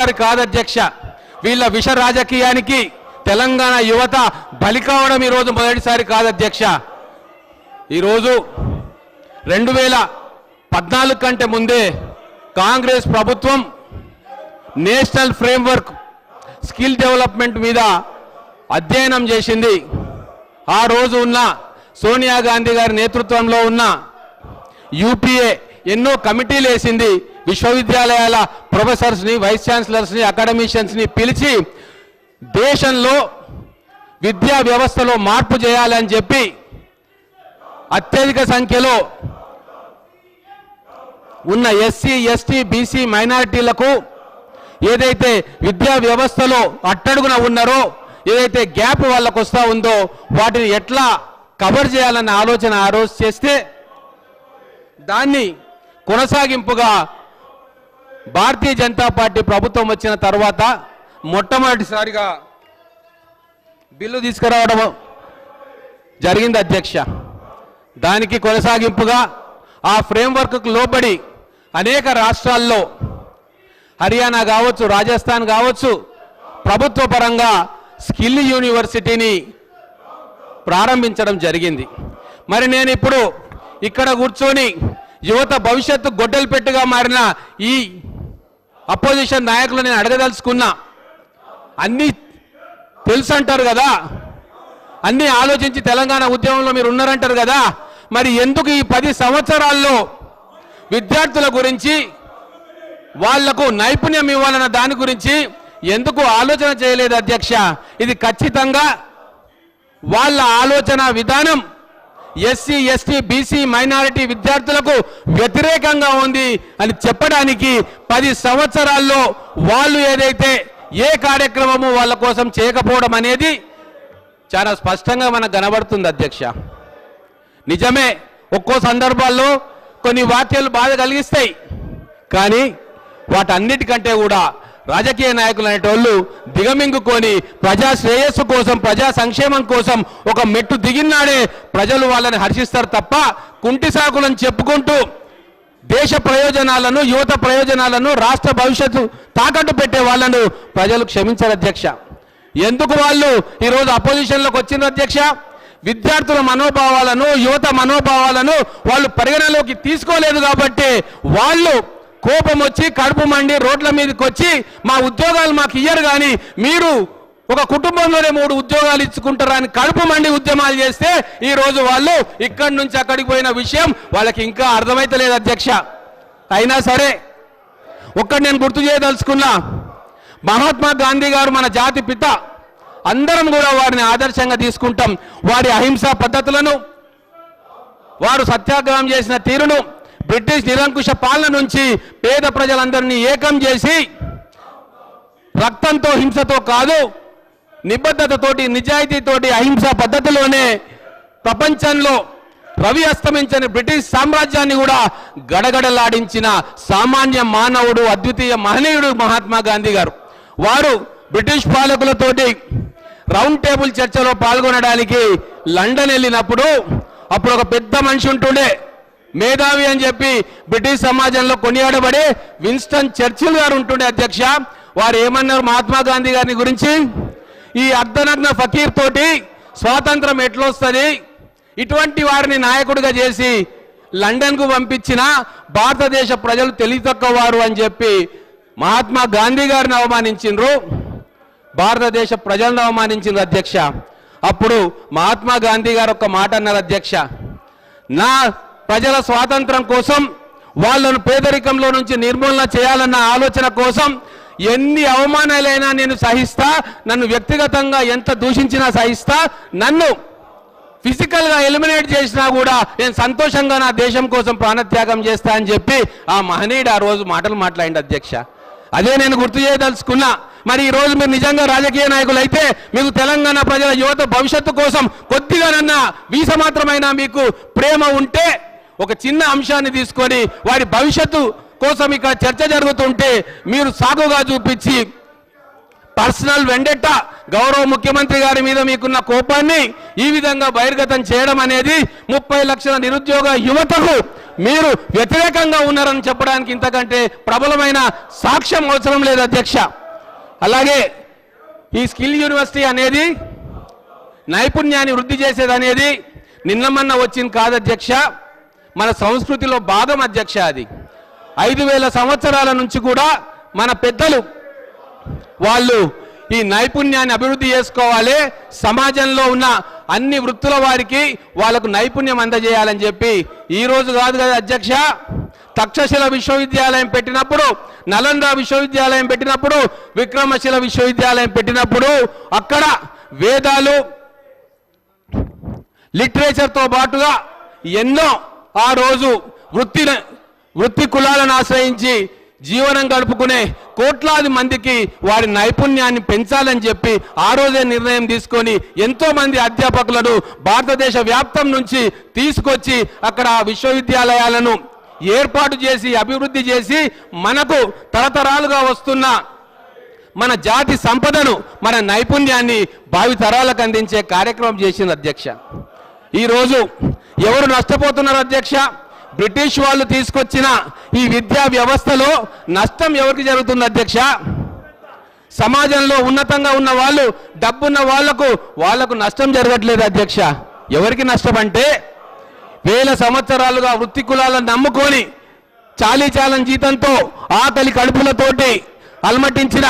గారు కాదధ్యక్ష వీళ్ళ విష రాజకీయానికి తెలంగాణ యువత బలి కావడం ఈరోజు మొదటిసారి కాదధ్యక్ష ఈరోజు రెండు వేల పద్నాలుగు కంటే ముందే కాంగ్రెస్ ప్రభుత్వం నేషనల్ ఫ్రేమ్వర్క్ స్కిల్ డెవలప్మెంట్ మీద అధ్యయనం చేసింది. ఆ రోజు ఉన్న సోనియా గాంధీ గారి నేతృత్వంలో ఉన్న యూపీఏ ఎన్నో కమిటీలు వేసింది. విశ్వవిద్యాలయాల ప్రొఫెసర్స్ని వైస్ ఛాన్సలర్స్ని అకాడమిషియన్స్ని పిలిచి దేశంలో విద్యా వ్యవస్థలో మార్పు చేయాలని చెప్పి అత్యధిక సంఖ్యలో ఉన్న ఎస్సీ ఎస్టీ బీసీ మైనారిటీలకు ఏదైతే విద్యా వ్యవస్థలో అట్టడుగున ఉన్నారో ఏదైతే గ్యాప్ వాళ్ళకు వస్తూ ఉందో వాటిని ఎట్లా కవర్ చేయాలన్న ఆలోచన ఆ రోజు చేస్తే దాన్ని కొనసాగింపుగా భారతీయ జనతా పార్టీ ప్రభుత్వం వచ్చిన తర్వాత మొట్టమొదటిసారిగా బిల్లు తీసుకురావడం జరిగింది అధ్యక్ష. దానికి కొనసాగింపుగా ఆ ఫ్రేమ్వర్క్కు లోబడి అనేక రాష్ట్రాల్లో హర్యానా కావచ్చు రాజస్థాన్ కావచ్చు ప్రభుత్వ పరంగా స్కిల్ యూనివర్సిటీని ప్రారంభించడం జరిగింది. మరి నేను ఇప్పుడు ఇక్కడ కూర్చొని యువత భవిష్యత్తు గొడ్డలు పెట్టుగా మారిన ఈ అపోజిషన్ నాయకులు నేను అడగదలుచుకున్నా. అన్నీ తెలుసు అంటారు కదా? అన్నీ ఆలోచించి తెలంగాణ ఉద్యమంలో మీరు ఉన్నారంటారు కదా? మరి ఎందుకు ఈ పది సంవత్సరాల్లో విద్యార్థుల గురించి వాళ్ళకు నైపుణ్యం ఇవ్వాలన్న దాని గురించి ఎందుకు ఆలోచన చేయలేదు అధ్యక్ష? ఇది ఖచ్చితంగా వాళ్ళ ఆలోచన విధానం. ఎస్సీ ఎస్టీ బీసీ మైనారిటీ విద్యార్థులకు వ్యతిరేకంగా ఉంది అని చెప్పడానికి పది సంవత్సరాల్లో వాళ్ళు ఏదైతే ఏ కార్యక్రమము వాళ్ళ కోసం చేయకపోవడం అనేది చాలా స్పష్టంగా మనకు కనబడుతుంది అధ్యక్ష. నిజమే ఒక్కో సందర్భాల్లో కొన్ని వాక్యాలు బాధ కలిగిస్తాయి. కానీ వాటన్నిటికంటే కూడా రాజకీయ నాయకులు అనేటోళ్ళు దిగమింగుకొని ప్రజా శ్రేయస్సు కోసం ప్రజా సంక్షేమం కోసం ఒక మెట్టు దిగినాడే ప్రజలు వాళ్ళని హర్షిస్తారు తప్ప కుంటి సాకులను చెప్పుకుంటూ దేశ ప్రయోజనాలను యువత ప్రయోజనాలను రాష్ట్ర భవిష్యత్తు తాకట్టు పెట్టే వాళ్ళను ప్రజలు క్షమించారు అధ్యక్ష. ఎందుకు వాళ్ళు ఈరోజు అపోజిషన్లోకి వచ్చిన అధ్యక్ష? విద్యార్థుల మనోభావాలను యువత మనోభావాలను వాళ్ళు పరిగణలోకి తీసుకోలేదు కాబట్టి వాళ్ళు కోపం వచ్చి కడుపు మండి రోడ్ల మీదకి వచ్చి మా ఉద్యోగాలు మాకు ఇయ్యరు కానీ మీరు ఒక కుటుంబంలోనే మూడు ఉద్యోగాలు ఇచ్చుకుంటారు అని కడుపు మండి ఉద్యమాలు చేస్తే ఈరోజు వాళ్ళు ఇక్కడి నుంచి అక్కడికి పోయిన విషయం వాళ్ళకి ఇంకా అర్థమైతలేదు అధ్యక్ష. అయినా సరే ఒక్కటి నేను గుర్తు చేయదలుచుకున్నా మహాత్మా గాంధీ గారు మన జాతి పిత అందరం కూడా వారిని ఆదర్శంగా తీసుకుంటాం. వారి అహింసా పద్ధతులను వారు సత్యాగ్రహం చేసిన తీరును బ్రిటిష్ నిరంకుశ పాలన నుంచి పేద ప్రజలందరినీ ఏకం చేసి రక్తంతో హింసతో కాదు నిబద్ధతతోటి నిజాయితీతోటి అహింసా పద్ధతిలోనే ప్రపంచంలో రవి అస్తమించని బ్రిటిష్ సామ్రాజ్యాన్ని కూడా గడగడలాడించిన సామాన్య మానవుడు అద్వితీయ మహనీయుడు మహాత్మా గాంధీ గారు. వారు బ్రిటిష్ పాలకులతోటి రౌండ్ టేబుల్ చర్చలో పాల్గొనడానికి లండన్ వెళ్ళినప్పుడు అప్పుడు ఒక పెద్ద మనిషి ఉంటుండే. మేధావి అని చెప్పి బ్రిటిష్ సమాజంలో కొనియాడబడే విన్స్టన్ చర్చిల్ గారు ఉంటుండే అధ్యక్ష. వారు ఏమన్నారు మహాత్మా గాంధీ గారిని గురించి? ఈ అర్ధనగ్న ఫకీర్ తోటి స్వాతంత్రం ఎట్లొస్తుంది? ఇటువంటి వారిని నాయకుడిగా చేసి లండన్కు పంపించిన భారతదేశ ప్రజలు తెలివి తక్కువ వారు అని చెప్పి మహాత్మా గాంధీ గారిని అవమానించిండ్రు. భారతదేశ ప్రజలను అవమానించింది అధ్యక్ష. అప్పుడు మహాత్మా గాంధీ గారు ఒక మాట అన్నారు అధ్యక్ష. నా ప్రజల స్వాతంత్రం కోసం వాళ్ళను పేదరికంలో నుంచి నిర్మూలన చేయాలన్న ఆలోచన కోసం ఎన్ని అవమానాలైనా నేను సహిస్తా నన్ను వ్యక్తిగతంగా ఎంత దూషించినా సహిస్తా నన్ను ఫిజికల్గా ఎలిమినేట్ చేసినా కూడా నేను సంతోషంగా నా దేశం కోసం ప్రాణత్యాగం చేస్తా అని చెప్పి ఆ మహనీయుడు ఆ రోజు మాటలు మాట్లాడింది అధ్యక్ష. అదే నేను గుర్తు చేయదలుచుకున్నా. మరి ఈ రోజు మీరు నిజంగా రాజకీయ నాయకులు అయితే మీకు తెలంగాణ ప్రజల యువత భవిష్యత్తు కోసం కొద్దిగానన్నా వీస మాత్రమైనా మీకు ప్రేమ ఉంటే ఒక చిన్న అంశాన్ని తీసుకొని వారి భవిష్యత్తు కోసం ఇక్కడ చర్చ జరుగుతుంటే మీరు సాగుగా చూపించి పర్సనల్ వెండెట్ట గౌరవ ముఖ్యమంత్రి గారి మీద మీకున్న కోపాన్ని ఈ విధంగా బహిర్గతం చేయడం అనేది ముప్పై లక్షల నిరుద్యోగ యువతకు మీరు వ్యతిరేకంగా ఉన్నారని చెప్పడానికి ఇంతకంటే ప్రబలమైన సాక్ష్యం అవసరం లేదు అధ్యక్ష. అలాగే ఈ స్కిల్ యూనివర్సిటీ అనేది నైపుణ్యాన్ని వృద్ధి చేసేది అనేది నిన్న మొన్న వచ్చింది కాదు అధ్యక్ష. మన సంస్కృతిలో భాగం అధ్యక్ష అది. ఐదు వేల సంవత్సరాల నుంచి కూడా మన పెద్దలు వాళ్ళు ఈ నైపుణ్యాన్ని అభివృద్ధి చేసుకోవాలి. సమాజంలో ఉన్న అన్ని వృత్తుల వారికి వాళ్ళకు నైపుణ్యం అందజేయాలని చెప్పి ఈ రోజు కాదు కదా అధ్యక్ష. తక్షశిల విశ్వవిద్యాలయం పెట్టినప్పుడు నలంద విశ్వవిద్యాలయం పెట్టినప్పుడు విక్రమశిల విశ్వవిద్యాలయం పెట్టినప్పుడు అక్కడ వేదాలు లిటరేచర్తో పాటుగా ఎన్నో ఆ రోజు వృత్తి వృత్తి కులాలను ఆశ్రయించి జీవనం గడుపుకునే కోట్లాది మందికి వారి నైపుణ్యాన్ని పెంచాలని చెప్పి ఆ రోజే నిర్ణయం తీసుకొని ఎంతో మంది అధ్యాపకులను భారతదేశ వ్యాప్తం నుంచి తీసుకొచ్చి అక్కడ ఆ విశ్వవిద్యాలయాలను ఏర్పాటు చేసి అభివృద్ధి చేసి మనకు తరతరాలుగా వస్తున్న మన జాతి సంపదను మన నైపుణ్యాన్ని భావి తరాలకు అందించే కార్యక్రమం చేసింది అధ్యక్ష. ఈరోజు ఎవరు నష్టపోతున్నారు అధ్యక్ష? బ్రిటిష్ వాళ్ళు తీసుకొచ్చిన ఈ విద్యా వ్యవస్థలో నష్టం ఎవరికి జరుగుతుంది అధ్యక్ష? సమాజంలో ఉన్నతంగా ఉన్న వాళ్ళు డబ్బున్న వాళ్ళకు వాళ్ళకు నష్టం జరగట్లేదు అధ్యక్ష. ఎవరికి నష్టం అంటే వేల సంవత్సరాలుగా వృత్తి కులాలను నమ్ముకొని చాలీ చాలని జీతంతో ఆకలి కడుపులతోటి అలమటించిన